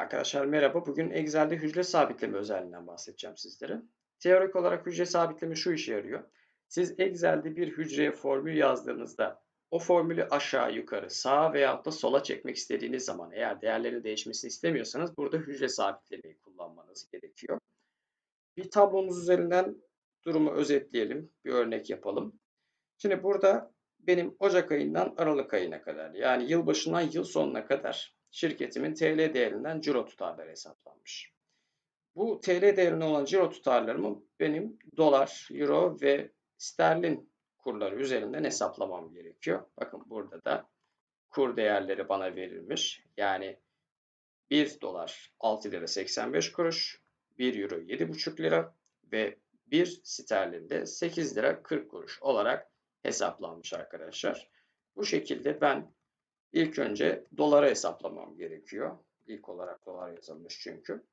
Arkadaşlar merhaba. Bugün Excel'de hücre sabitleme özelliğinden bahsedeceğim sizlere. Teorik olarak hücre sabitleme şu işe yarıyor. Siz Excel'de bir hücreye formül yazdığınızda o formülü aşağı yukarı sağa veya da sola çekmek istediğiniz zaman eğer değerleri değişmesini istemiyorsanız burada hücre sabitlemeyi kullanmanız gerekiyor. Bir tablomuz üzerinden durumu özetleyelim. Bir örnek yapalım. Şimdi burada benim Ocak ayından Aralık ayına kadar yani yılbaşından yıl sonuna kadar şirketimin TL değerinden ciro tutarları hesaplanmış. Bu TL değerine olan ciro tutarlarımı benim dolar, euro ve sterlin kurları üzerinden hesaplamam gerekiyor. Bakın burada da kur değerleri bana verilmiş. Yani 1 dolar 6 lira 85 kuruş, 1 euro 7,5 lira ve 1 sterlin de 8 lira 40 kuruş olarak hesaplanmış arkadaşlar. Bu şekilde ben ilk önce dolara hesaplamam gerekiyor. İlk olarak dolar yazılmış çünkü.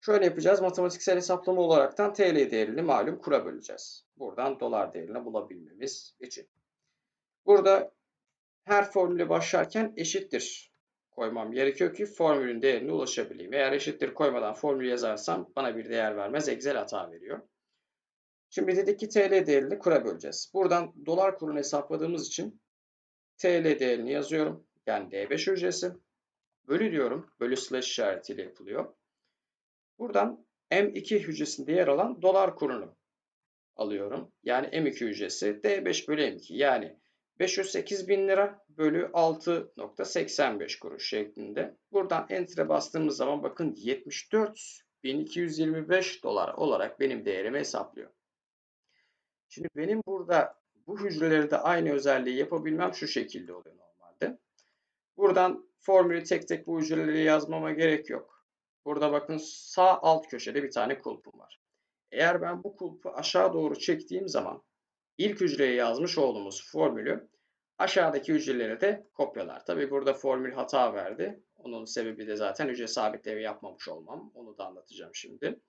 Şöyle yapacağız. Matematiksel hesaplama olaraktan TL değerini malum kura böleceğiz. Buradan dolar değerini bulabilmemiz için. Burada her formüle başlarken eşittir koymam gerekiyor ki formülün değerine ulaşabileyim. Eğer eşittir koymadan formül yazarsam bana bir değer vermez. Excel hata veriyor. Şimdi dedik ki TL değerini kura böleceğiz. Buradan dolar kurunu hesapladığımız için TL değerini yazıyorum. Yani D5 hücresi. Bölü diyorum. Bölü slash işaretiyle yapılıyor. Buradan M2 hücresinde yer alan dolar kurunu alıyorum. Yani M2 hücresi D5 bölü M2 yani 508 bin lira bölü 6.85 kuruş şeklinde. Buradan enter'e bastığımız zaman bakın 74.225 dolar olarak benim değerimi hesaplıyor. Şimdi benim burada bu hücreleri de aynı özelliği yapabilmem şu şekilde oluyor normalde. Buradan formülü tek tek bu hücreleri yazmama gerek yok. Burada bakın sağ alt köşede bir tane kulpum var. Eğer ben bu kulpu aşağı doğru çektiğim zaman ilk hücreye yazmış olduğumuz formülü aşağıdaki hücrelere de kopyalar. Tabi burada formül hata verdi. Onun sebebi de zaten hücre sabitleme yapmamış olmam. Onu da anlatacağım şimdi.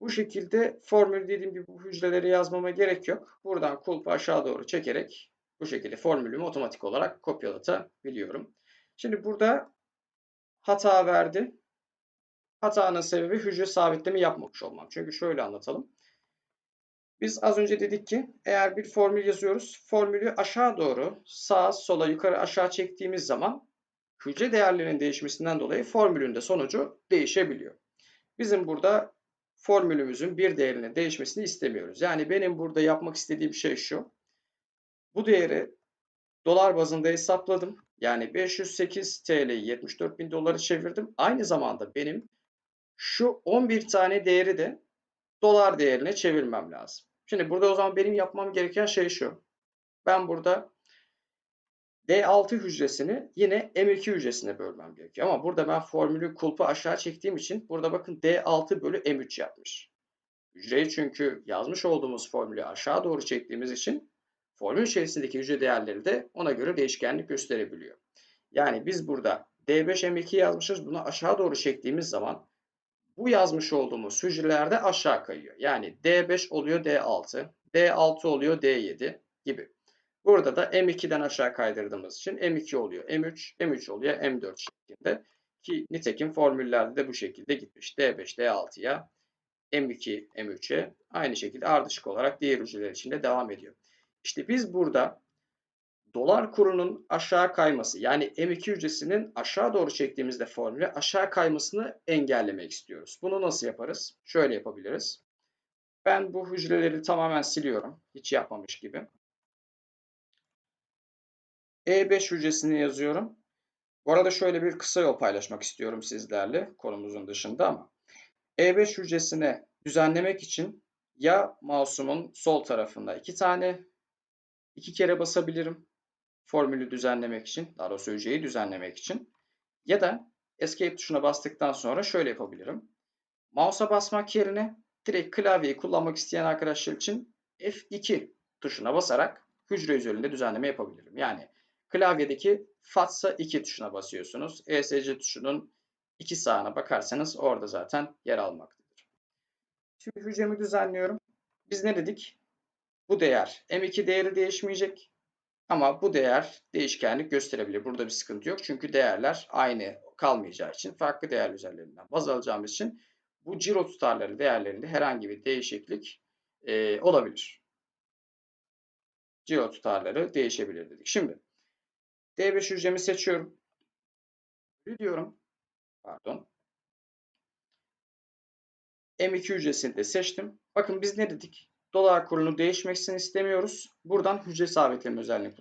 Bu şekilde formül dediğim gibi bu hücreleri yazmama gerek yok. Buradan kulpu aşağı doğru çekerek bu şekilde formülümü otomatik olarak kopyalatabiliyorum. Şimdi burada hata verdi. Hatanın sebebi hücre sabitleme yapmamış olmam. Çünkü şöyle anlatalım. Biz az önce dedik ki eğer bir formül yazıyoruz, formülü aşağı doğru, sağa, sola, yukarı, aşağı çektiğimiz zaman hücre değerlerinin değişmesinden dolayı formülün de sonucu değişebiliyor. Bizim burada formülümüzün bir değerinin değişmesini istemiyoruz. Yani benim burada yapmak istediğim şey şu. Bu değeri dolar bazında hesapladım. Yani 508 TL'yi 74 bin doları çevirdim. Aynı zamanda benim şu 11 tane değeri de dolar değerine çevirmem lazım. Şimdi burada o zaman benim yapmam gereken şey şu. Ben burada D6 hücresini yine M2 hücresine bölmem gerekiyor. Ama burada ben formülü kulpu aşağı çektiğim için burada bakın D6 bölü M3 yapmış. Hücreyi çünkü yazmış olduğumuz formülü aşağı doğru çektiğimiz için formül içerisindeki hücre değerleri de ona göre değişkenlik gösterebiliyor. Yani biz burada D5 M2 yazmışız. Bunu aşağı doğru çektiğimiz zaman bu yazmış olduğumuz hücrelerde aşağı kayıyor. Yani D5 oluyor D6, D6 oluyor D7 gibi. Burada da M2'den aşağı kaydırdığımız için M2 oluyor M3, M3 oluyor M4 şeklinde. Ki nitekim formüllerde de bu şekilde gitmiş. D5, D6'ya, M2, M3'e aynı şekilde ardışık olarak diğer hücreler için de devam ediyor. İşte biz burada dolar kurunun aşağı kayması yani M2 hücresinin aşağı doğru çektiğimizde formülü aşağı kaymasını engellemek istiyoruz. Bunu nasıl yaparız? Şöyle yapabiliriz. Ben bu hücreleri tamamen siliyorum. Hiç yapmamış gibi. E5 hücresini yazıyorum. Bu arada şöyle bir kısa yol paylaşmak istiyorum sizlerle konumuzun dışında ama E5 hücresine düzenlemek için ya mouse'umun sol tarafında iki tane iki kere basabilirim formülü düzenlemek için, daha doğrusu hücreyi düzenlemek için ya da Escape tuşuna bastıktan sonra şöyle yapabilirim. Mouse'a basmak yerine direkt klavyeyi kullanmak isteyen arkadaşlar için F2 tuşuna basarak hücre üzerinde düzenleme yapabilirim. Yani Klavyedeki FATSA 2 tuşuna basıyorsunuz. ESC tuşunun iki sağına bakarsanız orada zaten yer almaktadır. Şimdi hücremi düzenliyorum. Biz ne dedik? Bu değer M2 değeri değişmeyecek. Ama bu değer değişkenlik gösterebilir. Burada bir sıkıntı yok. Çünkü değerler aynı kalmayacağı için farklı değer üzerlerinden baz alacağımız için bu ciro tutarları değerlerinde herhangi bir değişiklik e, olabilir. Ciro tutarları değişebilir dedik. Şimdi D5 hücremi seçiyorum. Diyorum. Pardon. M2 hücresini de seçtim. Bakın biz ne dedik? Dolar kurunu değişmesini istemiyoruz. Buradan hücre sabitleme özelliğini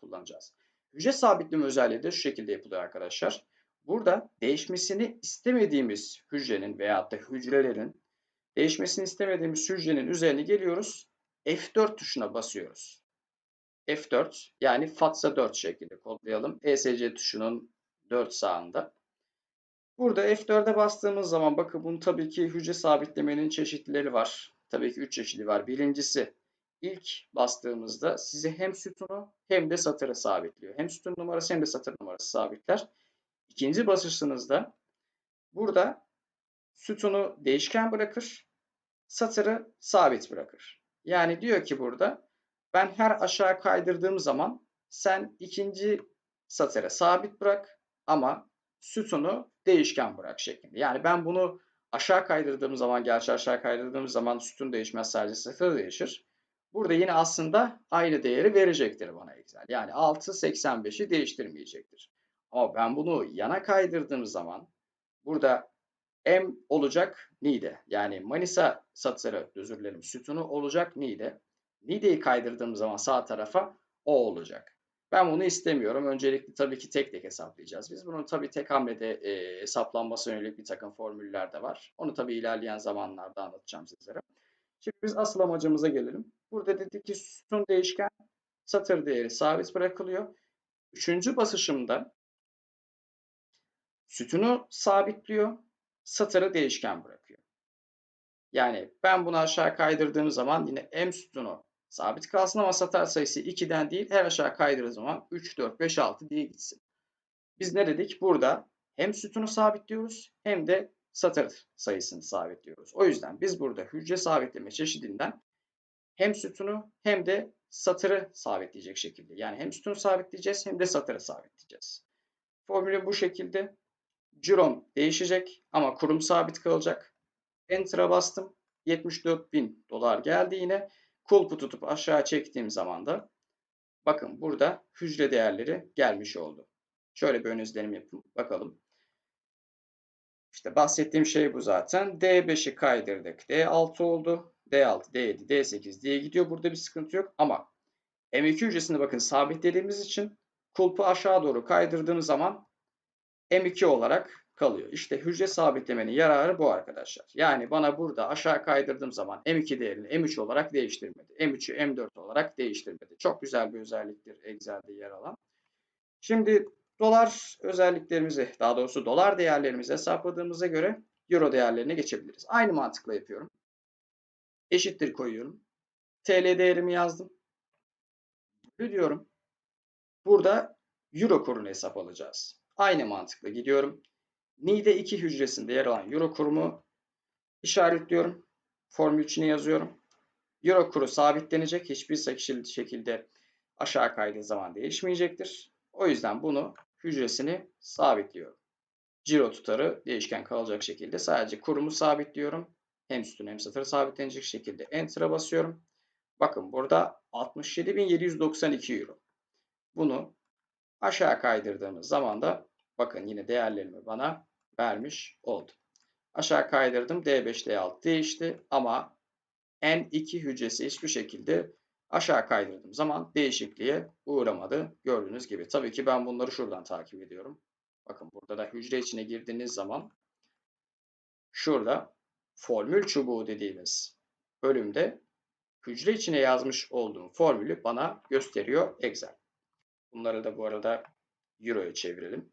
kullanacağız. Hücre sabitleme özelliği de şu şekilde yapılıyor arkadaşlar. Burada değişmesini istemediğimiz hücrenin veyahut da hücrelerin değişmesini istemediğimiz hücrenin üzerine geliyoruz. F4 tuşuna basıyoruz. F4 yani FATSA 4 şeklinde kodlayalım. ESC tuşunun 4 sağında. Burada F4'e bastığımız zaman bakın bunun tabii ki hücre sabitlemenin çeşitleri var. Tabii ki 3 çeşidi var. Birincisi ilk bastığımızda size hem sütunu hem de satırı sabitliyor. Hem sütun numarası hem de satır numarası sabitler. İkinci basışınızda burada sütunu değişken bırakır, satırı sabit bırakır. Yani diyor ki burada ben her aşağı kaydırdığım zaman sen ikinci satırı sabit bırak ama sütunu değişken bırak şeklinde. Yani ben bunu aşağı kaydırdığım zaman, gerçi aşağı kaydırdığım zaman sütun değişmez sadece satır değişir. Burada yine aslında aynı değeri verecektir bana Excel. Yani 6.85'i değiştirmeyecektir. Ama ben bunu yana kaydırdığım zaman burada M olacak Nide. Yani Manisa satırı özür dilerim sütunu olacak Nide. Nide'yi kaydırdığım zaman sağ tarafa O olacak. Ben bunu istemiyorum. Öncelikle tabii ki tek tek hesaplayacağız. Biz bunun tabii tek hamlede e, hesaplanması yönelik bir takım formüller de var. Onu tabii ilerleyen zamanlarda anlatacağım sizlere. Şimdi biz asıl amacımıza gelelim. Burada dedik ki sütun değişken satır değeri sabit bırakılıyor. Üçüncü basışımda sütunu sabitliyor, satırı değişken bırakıyor. Yani ben bunu aşağı kaydırdığım zaman yine M sütunu sabit kalsın ama satır sayısı 2'den değil her aşağı kaydırdığı zaman 3, 4, 5, 6 diye gitsin. Biz ne dedik? Burada hem sütunu sabitliyoruz hem de satır sayısını sabitliyoruz. O yüzden biz burada hücre sabitleme çeşidinden hem sütunu hem de satırı sabitleyecek şekilde. Yani hem sütunu sabitleyeceğiz hem de satırı sabitleyeceğiz. Formülü bu şekilde. Cirom değişecek ama kurum sabit kalacak. Enter'a bastım. 74 bin dolar geldi yine. Kulpu tutup aşağı çektiğim zaman da bakın burada hücre değerleri gelmiş oldu. Şöyle bir ön izlenim yapın bakalım. İşte bahsettiğim şey bu zaten. D5'i kaydırdık. D6 oldu. D6, D7, D8 diye gidiyor. Burada bir sıkıntı yok ama M2 hücresinde bakın sabitlediğimiz için kulpu aşağı doğru kaydırdığımız zaman M2 olarak kalıyor. İşte hücre sabitlemenin yararı bu arkadaşlar. Yani bana burada aşağı kaydırdığım zaman M2 değerini M3 olarak değiştirmedi. M3'ü M4 olarak değiştirmedi. Çok güzel bir özelliktir Excel'de yer alan. Şimdi dolar özelliklerimizi, daha doğrusu dolar değerlerimizi hesapladığımıza göre euro değerlerine geçebiliriz. Aynı mantıkla yapıyorum. Eşittir koyuyorum. TL değerimi yazdım. Diyorum. Burada euro kurunu hesap alacağız. Aynı mantıkla gidiyorum. NIDE 2 hücresinde yer alan euro kurumu işaretliyorum. Formül içine yazıyorum. Euro kuru sabitlenecek. Hiçbir şekilde aşağı kaydığı zaman değişmeyecektir. O yüzden bunu hücresini sabitliyorum. Ciro tutarı değişken kalacak şekilde sadece kurumu sabitliyorum. Hem sütun hem satırı sabitlenecek şekilde Enter'a basıyorum. Bakın burada 67.792 euro. Bunu aşağı kaydırdığımız zaman da bakın yine değerlerimi bana vermiş oldu. Aşağı kaydırdım. D5, D6 değişti ama N2 hücresi hiçbir şekilde aşağı kaydırdığım zaman değişikliğe uğramadı. Gördüğünüz gibi. Tabii ki ben bunları şuradan takip ediyorum. Bakın burada da hücre içine girdiğiniz zaman şurada formül çubuğu dediğimiz bölümde hücre içine yazmış olduğum formülü bana gösteriyor Excel. Bunları da bu arada Euro'ya çevirelim.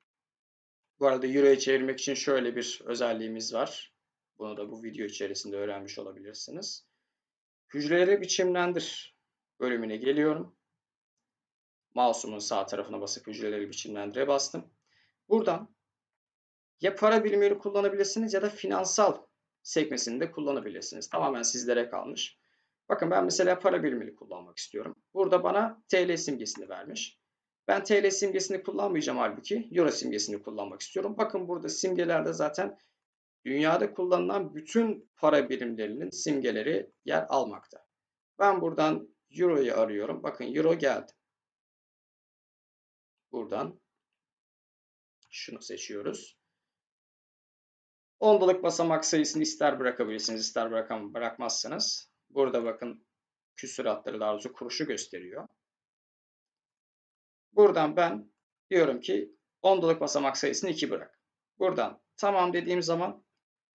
Bu arada Euro'ya çevirmek için şöyle bir özelliğimiz var. Bunu da bu video içerisinde öğrenmiş olabilirsiniz. Hücreleri biçimlendir bölümüne geliyorum. Mouse'umun sağ tarafına basıp hücreleri biçimlendire bastım. Buradan ya para birimleri kullanabilirsiniz ya da finansal sekmesini de kullanabilirsiniz. Tamamen sizlere kalmış. Bakın ben mesela para birimini kullanmak istiyorum. Burada bana TL simgesini vermiş. Ben TL simgesini kullanmayacağım halbuki Euro simgesini kullanmak istiyorum. Bakın burada simgelerde zaten dünyada kullanılan bütün para birimlerinin simgeleri yer almakta. Ben buradan Euro'yu arıyorum. Bakın Euro geldi. Buradan şunu seçiyoruz. Ondalık basamak sayısını ister bırakabilirsiniz, ister bırakam bırakmazsınız. Burada bakın küsuratları daha doğrusu kuruşu gösteriyor. Buradan ben diyorum ki ondalık basamak sayısını 2 bırak. Buradan tamam dediğim zaman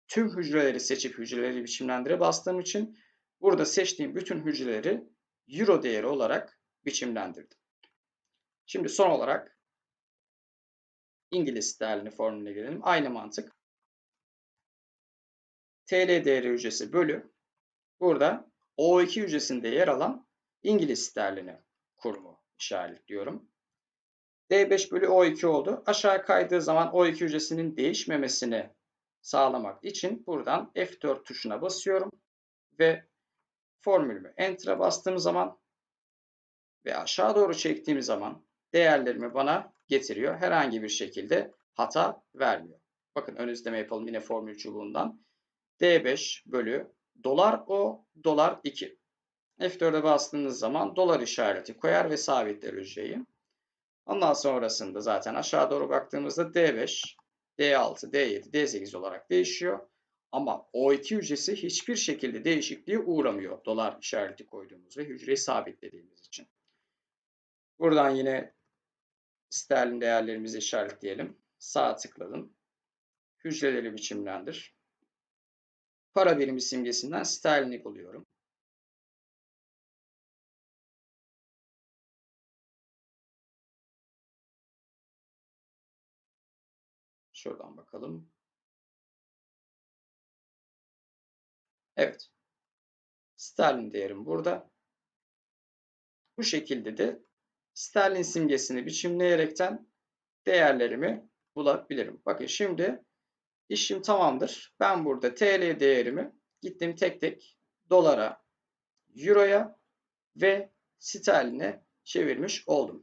tüm hücreleri seçip hücreleri biçimlendire bastığım için burada seçtiğim bütün hücreleri euro değeri olarak biçimlendirdim. Şimdi son olarak İngiliz sterlini formülüne gelelim. Aynı mantık. TL değeri hücresi bölü burada O2 hücresinde yer alan İngiliz sterlini kurumu işaretliyorum. D5 bölü O2 oldu. Aşağı kaydığı zaman O2 hücresinin değişmemesini sağlamak için buradan F4 tuşuna basıyorum ve formülümü Enter'a bastığım zaman ve aşağı doğru çektiğim zaman değerlerimi bana getiriyor. Herhangi bir şekilde hata vermiyor. Bakın ön izleme yapalım yine formül çubuğundan. D5 bölü dolar O dolar 2. F4'e bastığınız zaman dolar işareti koyar ve sabitler hücreyi. Ondan sonrasında zaten aşağı doğru baktığımızda D5, D6, D7, D8 olarak değişiyor. Ama O2 hücresi hiçbir şekilde değişikliğe uğramıyor dolar işareti koyduğumuz ve hücreyi sabitlediğimiz için. Buradan yine sterlin değerlerimizi işaretleyelim. Sağ tıkladım. Hücreleri biçimlendir. Para birimi simgesinden sterlini buluyorum. Şuradan bakalım. Evet. Sterlin değerim burada. Bu şekilde de sterlin simgesini biçimleyerekten değerlerimi bulabilirim. Bakın şimdi işim tamamdır. Ben burada TL değerimi gittim tek tek dolara, euroya ve sterline çevirmiş oldum.